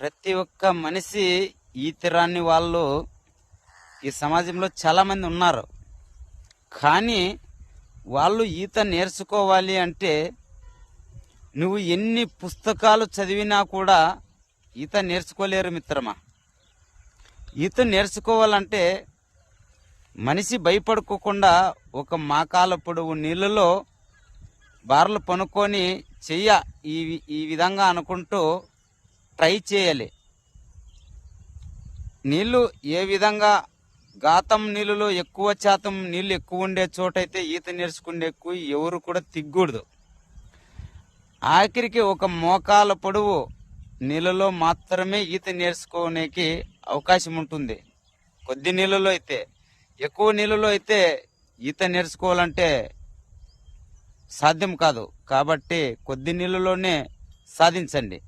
ప్రతి ఒక్క మనిషి ఈత రాని వాళ్ళు ఈ సమాజంలో చాలామంది ఉన్నారు. కానీ వాళ్ళు ఈత నేర్చుకోవాలి అంటే నువ్వు ఎన్ని పుస్తకాలు చదివినా కూడా ఈత నేర్చుకోలేరు మిత్రమా? ఈత నేర్చుకోవాలంటే మనిషి భయపడుకోకుండా ఒక మాకాల పొడవు నీళ్ళలో బార్లు పనుకొని చెయ్య ఈ ఈ విధంగా అనుకుంటూ ట్రై చేయాలి. నీళ్ళు ఏ విధంగా గాతం నీళ్ళలో ఎక్కువ శాతం నీళ్ళు ఎక్కువ ఉండే చోటైతే ఈత నేర్చుకునేకు ఎవరు కూడా తిగ్గూడదు. ఆఖరికి ఒక మోకాల పొడవు నీళ్ళలో మాత్రమే ఈత నేర్చుకోనేకి అవకాశం ఉంటుంది. కొద్ది నీళ్ళలో అయితే ఎక్కువ నీళ్ళలో అయితే ఈత నేర్చుకోవాలంటే సాధ్యం కాదు. కాబట్టి కొద్ది నీళ్ళలోనే సాధించండి.